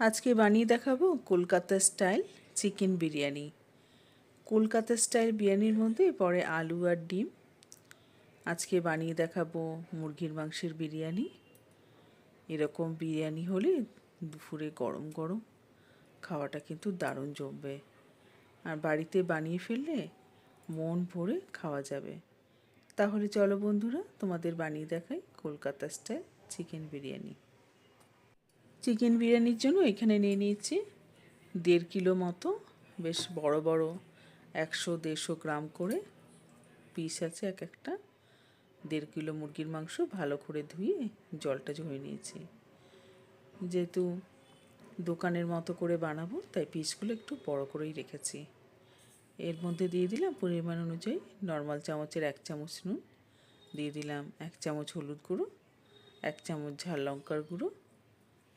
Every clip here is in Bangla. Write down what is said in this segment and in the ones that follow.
আজকে বানিয়ে দেখাবো Kolkata style chicken biryani. Kolkata style বিরিয়ানির মধ্যে পরে আলু আর ডিম। আজকে বানিয়ে দেখাবো মুরগির মাংসের বিরিয়ানি। এরকম বিরিয়ানি হলে দুপুরে গরম গরম খাওয়াটা কিন্তু দারুণ জমবে। আর বাড়িতে বানিয়ে ফেললে মন ভরে খাওয়া যাবে। তাহলে চলো বন্ধুরা তোমাদের বানিয়ে দেখাই Kolkata style chicken biryani. Chicken বিরিয়ানির জন্য এখানে নিয়ে নিয়েছি দেড় কিলো মতো, বেশ বড় বড় একশো দেড়শো গ্রাম করে পিস আছে এক একটা। দেড় কিলো মুরগির মাংস ভালো করে ধুয়ে জলটা ঝরিয়ে নিয়েছি। যেহেতু দোকানের মতো করে বানাবো, তাই পিসগুলো একটু বড় করেই রেখেছি। এর মধ্যে দিয়ে দিলাম পরিমাণ অনুযায়ী নর্মাল চামচের এক চামচ নুন, দিয়ে দিলাম এক চামচ হলুদ গুঁড়ো, এক চামচ ঝাল লঙ্কার গুঁড়ো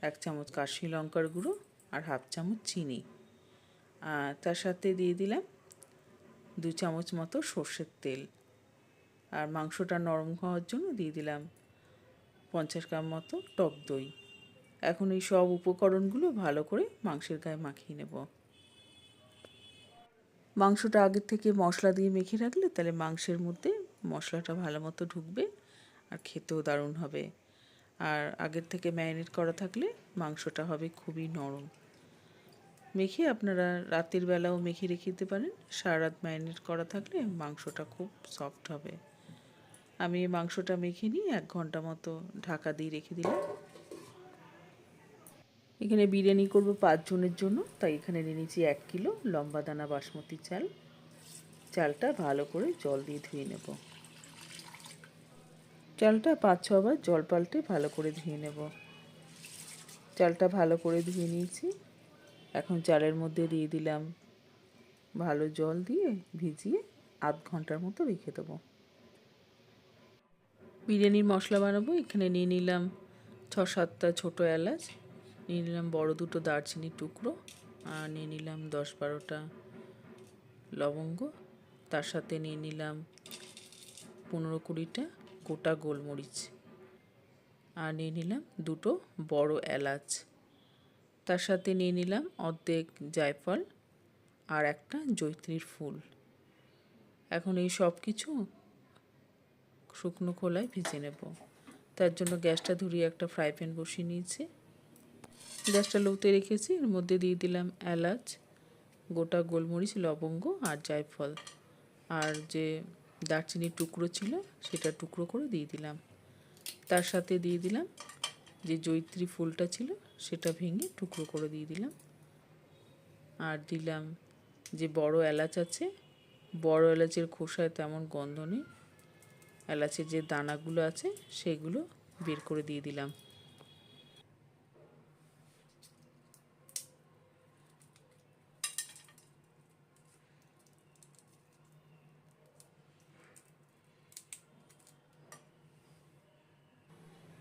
এক চামচ কাশি লঙ্কার গুঁড়ো আর হাফ চামচ চিনি। আর তার সাথে দিয়ে দিলাম দু চামচ মতো সর্ষের তেল। আর মাংসটা নরম হওয়ার জন্য দিয়ে দিলাম পঞ্চাশ গ্রাম মতো টক দই। এখন এই সব উপকরণগুলো ভালো করে মাংসের গায়ে মাখিয়ে নেব। মাংসটা আগের থেকে মশলা দিয়ে মেখে রাখলে তাহলে মাংসের মধ্যে মশলাটা ভালো মতো ঢুকবে আর খেতেও দারুণ হবে। আর আগের থেকে ম্যারিনেট করা থাকলে মাংসটা হবে খুবই নরম। মেখে আপনারা রাতের বেলাও মেখে রেখে দিতে পারেন। সারা রাত ম্যারিনেট করা থাকলে মাংসটা খুব সফট হবে। আমি মাংসটা মেখে নিয়ে এক ঘণ্টা মতো ঢাকা দিয়ে রেখে দিলাম। এখানে বিরিয়ানি করব পাঁচজনের জন্য। তাই এখানে নিয়ে নিয়েছি এক কিলো লম্বা দানা বাসমতি চাল। চালটা ভালো করে জল দিয়ে ধুয়ে নেব। চালটা পাঁচ ছবার জল পাল্টে ভালো করে ধুয়ে নেব। চালটা ভালো করে ধুয়ে নিয়েছি। এখন চালের মধ্যে দিয়ে দিলাম ভালো জল দিয়ে ভিজিয়ে আধ ঘণ্টার মতো রেখে দেবো। বিরিয়ানির মশলা বানাবো। এখানে নিয়ে নিলাম ছ সাতটা ছোটো এলাচ, নিয়ে নিলাম বড় দুটো দারচিনির টুকরো আর নিয়ে নিলাম দশ বারোটা লবঙ্গ। তার সাথে নিয়ে নিলাম পনেরো কুড়িটা গোটা গোলমরিচ। আর নিয়ে নিলাম দুটো বড় এলাচ। তার সাথে নিয়ে নিলাম অর্ধেক জায়ফল আর একটা জৈত্রীর ফুল। এখন এই সব কিছু শুকনো খোলায় ভিজে নেব। তার জন্য গ্যাসটা ধরিয়ে একটা ফ্রাই প্যান বসিয়ে নিয়েছি। গ্যাসটা লোতে রেখেছি, এর মধ্যে দিয়ে দিলাম এলাচ, গোটা গোলমরিচ, লবঙ্গ আর জায়ফল। আর যে দারচিনির টুকরো ছিল, সেটা টুকরো করে দিয়ে দিলাম। তার সাথে দিয়ে দিলাম যে জৈত্রী ফুলটা ছিল, সেটা ভেঙে টুকরো করে দিয়ে দিলাম। আর দিলাম যে বড় এলাচ আছে, বড় এলাচের খোসায় তেমন গন্ধ নেই। এলাচের যে দানাগুলো আছে, সেগুলো বের করে দিয়ে দিলাম।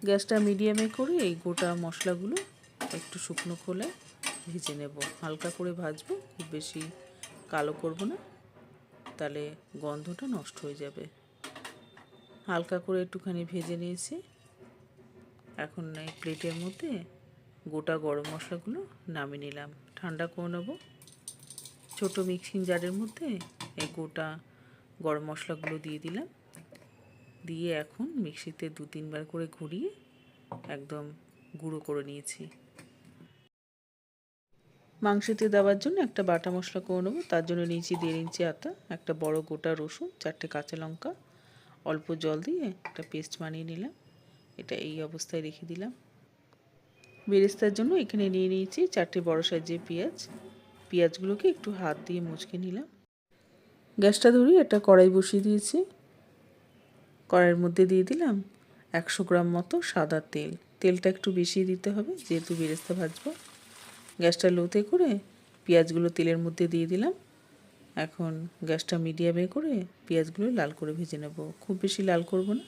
গ্যাসটা মিডিয়ামে করে এই গোটা মশলাগুলো একটু শুকনো খোলায় ভেজে নেব। হালকা করে ভাজবো, খুব বেশি কালো করব না, তাহলে গন্ধটা নষ্ট হয়ে যাবে। হালকা করে একটুখানি ভেজে নিয়েছি। এখন এই প্লেটের মধ্যে গোটা গরম মশলাগুলো নামিয়ে নিলাম। ঠান্ডা করে নেব। ছোটো মিক্সিং জারের মধ্যে এই গোটা গরম মশলাগুলো দিয়ে দিলাম। দিয়ে এখন মিক্সিতে দু তিনবার করে ঘুরিয়ে একদম গুঁড়ো করে নিয়েছি। মাংসতে দেওয়ার জন্য একটা বাটা মশলা করে নেব, তার জন্য নিয়েছি দেড় ইঞ্চি আটা, একটা বড় গোটা রসুন, চারটে কাঁচা লঙ্কা, অল্প জল দিয়ে একটা পেস্ট বানিয়ে নিলাম, এটা এই অবস্থায় রেখে দিলাম। বেরেস্তার জন্য এখানে নিয়ে নিয়েছি চারটে বড় সাইজের পেঁয়াজ, পেঁয়াজগুলোকে একটু হাত দিয়ে মুচকে নিলাম। গ্যাসটা ধরিয়ে একটা কড়াই বসিয়ে দিয়েছি। কড়াইয়ের মধ্যে দিয়ে দিলাম একশো গ্রাম মতো সাদা তেল। তেলটা একটু বেশি দিতে হবে, যেহেতু বেরেস্তা ভাজবো। গ্যাসটা লোতে করে পেঁয়াজগুলো তেলের মধ্যে দিয়ে দিলাম। এখন গ্যাসটা মিডিয়ামে করে পেঁয়াজগুলো লাল করে ভেজে নেব। খুব বেশি লাল করব না।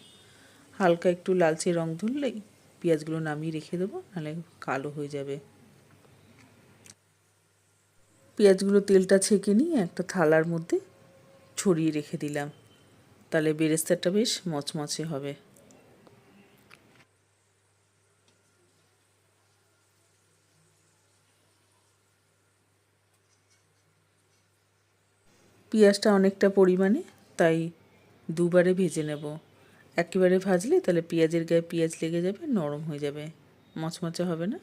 হালকা একটু লালচে রং ধরলেই পেঁয়াজগুলো নামিয়ে রেখে দেবো, নাহলে কালো হয়ে যাবে। পেঁয়াজগুলো তেলটা ছেঁকে নিয়ে একটা থালার মধ্যে ছড়িয়ে রেখে দিলাম। তাহলে বেরেস্তাটা বেশ মচমচে হবে। পেঁয়াজটা অনেকটা পরিমাণে, তাই দুবারে ভেজে নেব। একেবারে ভাজলে তাহলে পেঁয়াজের গায়ে পেঁয়াজ লেগে যাবে, নরম হয়ে যাবে। মচমচে হবে না।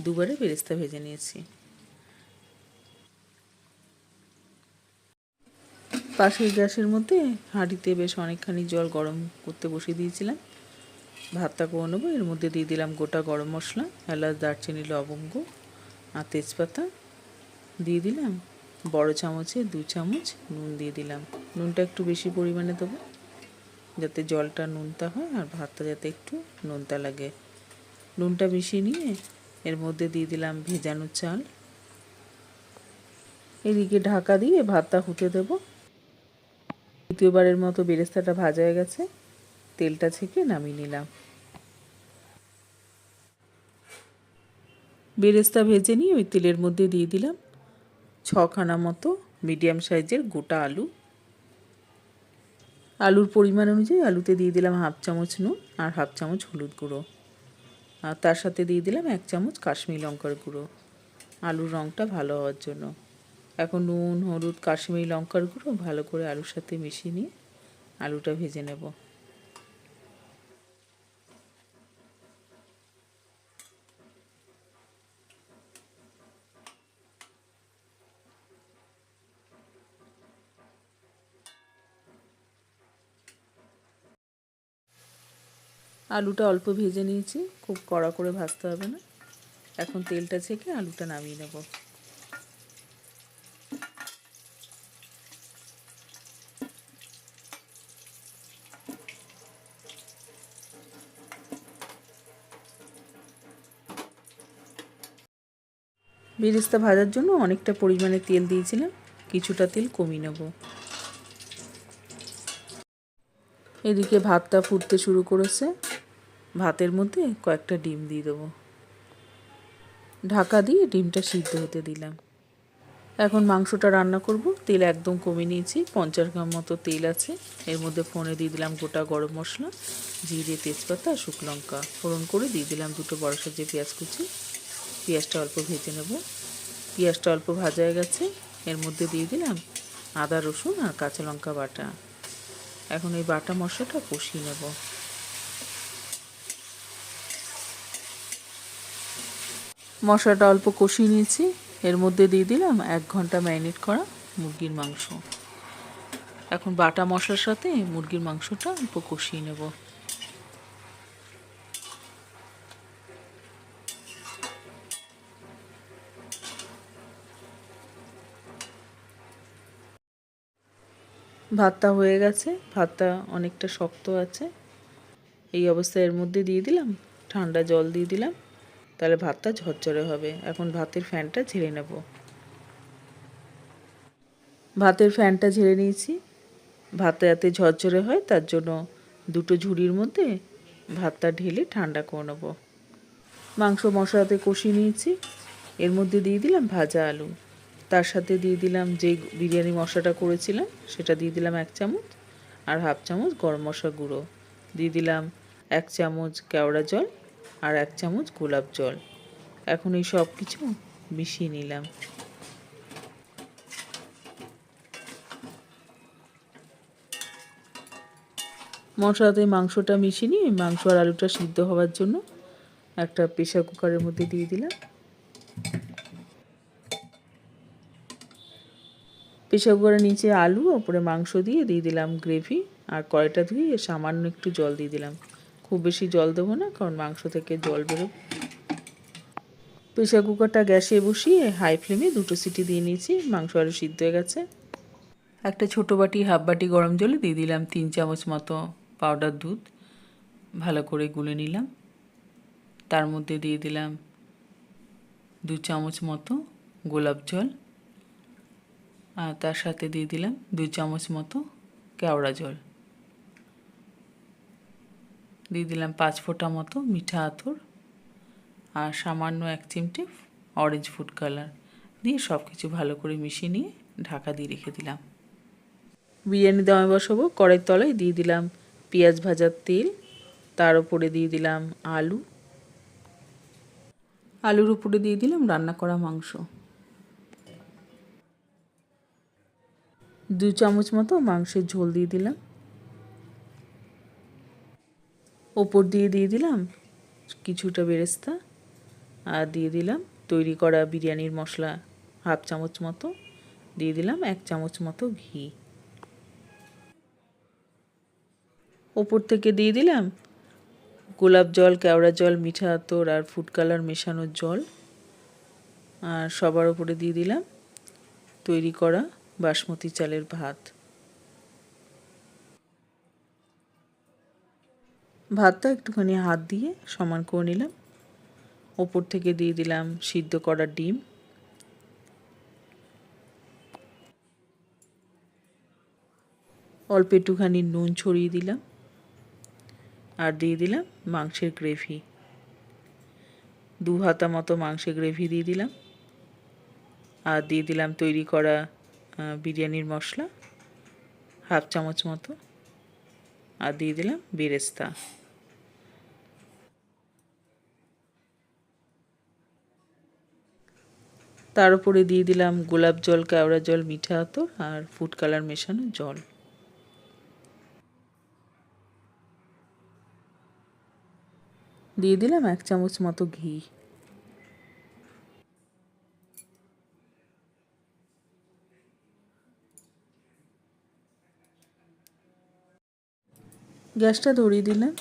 দুবারে বেরেস্তা ভেজে নিয়েছি। পাশের গ্যাসের মধ্যে হাঁড়িতে বেশ অনেকখানি জল গরম করতে বসিয়ে দিয়েছিলাম। ভাতটা করে নেব, এর মধ্যে দিয়ে দিলাম গোটা গরম মশলা, এলাচ, দারচিনি, লবঙ্গ আর তেজপাতা। দিয়ে দিলাম বড় চামচে দু চামচ নুন দিয়ে দিলাম। নুনটা একটু বেশি পরিমাণে দেবো, যাতে জলটা নুনতা হয় আর ভাতটা যাতে একটু নুনতা লাগে। নুনটা মিশিয়ে নিয়ে এর মধ্যে দিয়ে দিলাম ভেজানো চাল। এদিকে ঢাকা দিয়ে ভাতটা ফুটে দেবো। দ্বিতীয়বারের মতো বেরেস্তাটা ভাজা হয়ে গেছে। তেলটা ছেঁকে নামিয়ে নিলাম। বেরেস্তা ভেজে নিয়ে ওই তেলের মধ্যে দিয়ে দিলাম ছখানা মতো মিডিয়াম সাইজের গোটা আলু। আলুর পরিমাণ অনুযায়ী আলুতে দিয়ে দিলাম হাফ চামচ নুন আর হাফ চামচ হলুদ গুঁড়ো। আর তার সাথে দিয়ে দিলাম এক চামচ কাশ্মীরি লঙ্কার গুঁড়ো। আলুর রঙটা ভালো হওয়ার জন্য। এখন নুন, হলুদ, কাশ্মীরি লঙ্কার গুঁড়ো ভালো করে আলুর সাথে মিশিয়ে নিয়ে আলুটা ভেজে নেব। আলুটা অল্প ভেজে নিয়েছি, খুব কড়া করে ভাজতে হবে না। এখন তেলটা ছেঁকে আলুটা নামিয়ে নেব। বেরেস্তা ভাজার জন্য অনেকটা পরিমাণে তেল দিয়েছিলাম, কিছুটা তেল কমিয়ে নেব। এদিকে ভাতটা ফুটতে শুরু করেছে, ভাতের মধ্যে কয়েকটা ডিম দিয়ে দেবো। ঢাকা দিয়ে ডিমটা সিদ্ধ হতে দিলাম। এখন মাংসটা রান্না করব, তেল একদম কমে নিয়েছি, পঞ্চাশ গ্রাম মতো তেল আছে। এর মধ্যে ফোনে দিয়ে দিলাম গোটা গরম মশলা, জিরে, তেজপাতা শুকলঙ্কা ফোড়ন করে দিয়ে দিলাম দুটো বড় সাজে পেঁয়াজ কুচি। পেঁয়াজটা অল্প ভেজে নেব। পেঁয়াজটা অল্প ভাজা হয়ে গেছে। এর মধ্যে দিয়ে দিলাম আদা, রসুন আর কাঁচা লঙ্কা বাটা। এখন এই বাটা মশলাটা কষিয়ে নেব। মশলাটা অল্প কষিয়ে নিয়েছি। এর মধ্যে দিয়ে দিলাম এক ঘণ্টা ম্যারিনেট করা মুরগির মাংস। এখন বাটা মশলার সাথে মুরগির মাংসটা অল্প কষিয়ে নেব। ভাতটা হয়ে গেছে, ভাতটা অনেকটা শক্ত আছে। এই অবস্থায় এর মধ্যে দিয়ে দিলাম, ঠান্ডা জল দিয়ে দিলাম। তাহলে ভাতটা ঝরঝরে হবে। এখন ভাতের ফ্যানটা ঝেড়ে নেব। ভাতের ফ্যানটা ঝেড়ে নিয়েছি। ভাতটা যাতে ঝরঝরে হয়, তার জন্য দুটো ঝুড়ির মধ্যে ভাতটা ঢেলে ঠান্ডা করে নেব। মাংস মশলাতে কষিয়ে নিয়েছি। এর মধ্যে দিয়ে দিলাম ভাজা আলু। তার সাথে দিয়ে দিলাম যে বিরিয়ানি মশলাটা করেছিলাম, সেটা দিয়ে দিলাম এক চামচ, আর হাফ চামচ গরম মশলা গুঁড়ো। দিয়ে দিলাম এক চামচ কেওড়া জল আর এক চামচ গোলাপ জল। এখন এই সব কিছু মিশিয়ে নিলাম। মশলাতে মাংসটা মিশিয়ে নিয়ে মাংস আর আলুটা সিদ্ধ হওয়ার জন্য একটা প্রেশার কুকারের মধ্যে দিয়ে দিলাম। প্রেশার কুকারের নিচে আলু, ওপরে মাংস দিয়ে দিয়ে দিলাম গ্রেভি আর কড়াইটা ধুয়ে সামান্য একটু জল দিয়ে দিলাম। খুব বেশি জল দেবো না, কারণ মাংস থেকে জল বেরোবে। প্রেশার কুকারটা গ্যাসে বসিয়ে হাই ফ্লেমে দুটো সিটি দিয়ে নিয়েছি, মাংস আরও সিদ্ধ হয়ে গেছে। একটা ছোটো বাটি, হাফ বাটি গরম জলে দিয়ে দিলাম তিন চামচ মতো পাউডার দুধ। ভালো করে গুলে নিলাম। তার মধ্যে দিয়ে দিলাম দু চামচ মতো গোলাপ জল। আর তার সাথে দিয়ে দিলাম দুই চামচ মতো কেওড়া জল। দিয়ে দিলাম পাঁচ ফোঁটা মতো মিঠা আতর আর সামান্য এক চিমটে অরেঞ্জ ফুড কালার দিয়ে সব কিছু ভালো করে মিশিয়ে নিয়ে ঢাকা দিয়ে রেখে দিলাম। বিরিয়ানি দমে বসাবো কড়াই তলায় দিয়ে দিলাম পেঁয়াজ ভাজার তেল, তার উপরে দিয়ে দিলাম আলু। আলুর উপরে দিয়ে দিলাম রান্না করা মাংস। দু চামচ মতো মাংসের ঝোল দিয়ে দিলাম। ওপর দিয়ে দিয়ে দিলাম কিছুটা বেরেস্তা আর দিয়ে দিলাম তৈরি করা বিরিয়ানির মশলা হাফ চামচ মতো। দিয়ে দিলাম এক চামচ মতো ঘি। ওপর থেকে দিয়ে দিলাম গোলাপ জল, কেওড়া জল, মিঠা আতর আর ফুড কালার মেশানোর জল। আর সবার ওপরে দিয়ে দিলাম তৈরি করা বাসমতি চালের ভাত। ভাতটা একটুখানি হাত দিয়ে সমান করে নিলাম। ওপর থেকে দিয়ে দিলাম সিদ্ধ করা ডিম। অল্প একটুখানি নুন ছড়িয়ে দিলাম আর দিয়ে দিলাম মাংসের গ্রেভি। দু হাতা মতো মাংসের গ্রেভি দিয়ে দিলাম। আর দিয়ে দিলাম তৈরি করা বিরিয়ানির মশলা, হাফ চামচ মতো, আর দিয়ে দিলাম বেরেস্তা। তার উপরে দিয়ে দিলাম গোলাপ জল, কেওড়া জল, মিঠা আতর, আর ফুড কালার মেশানো জল। দিয়ে দিলাম এক চামচ মতো ঘি। গ্যাসটা ধরিয়ে দিলাম।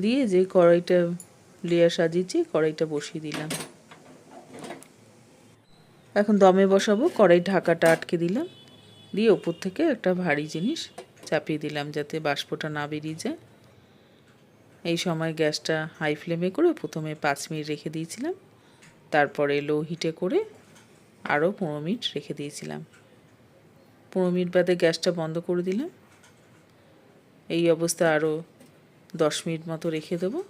দিয়ে যে কড়াইটা লেয়ার সাজিয়েছি, কড়াইটা বসিয়ে দিলাম। এখন দমে বসাবো, কড়াই ঢাকাটা আটকে দিলাম। দিয়ে ওপর থেকে একটা ভারী জিনিস চাপিয়ে দিলাম যাতে বাষ্পটা না বেরিয়ে যায়। এই সময় গ্যাসটা হাই ফ্লেমে করে প্রথমে পাঁচ মিনিট রেখে দিয়েছিলাম। তারপরে লো হিটে করে আরও পনেরো মিনিট রেখে দিয়েছিলাম। পনেরো মিনিট বাদে গ্যাসটা বন্ধ করে দিলাম। এই অবস্থা আরও দশ মিনিট মতো রেখে দেবো।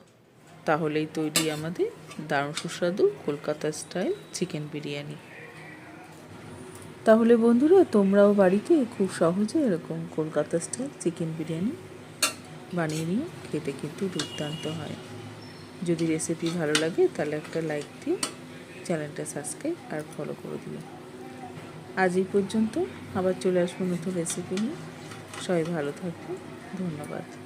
তাহলেই তৈরি আমাদের দারুণ সুস্বাদু কলকাতা স্টাইল চিকেন বিরিয়ানি। তাহলে বন্ধুরা, তোমরাও বাড়িতে খুব সহজে এরকম কলকাতা স্টাইল চিকেন বিরিয়ানি বানিয়ে নিও, খেতে কিন্তু দুর্দান্ত হয়। যদি রেসিপি ভালো লাগে, তাহলে একটা লাইক দিয়ে চ্যানেলটা সাবস্ক্রাইব আর ফলো করে দিও। আজ এই পর্যন্ত আবার চলে আসব নতুন রেসিপি নিয়ে। সবাই ভালো থাকবে ধন্যবাদ।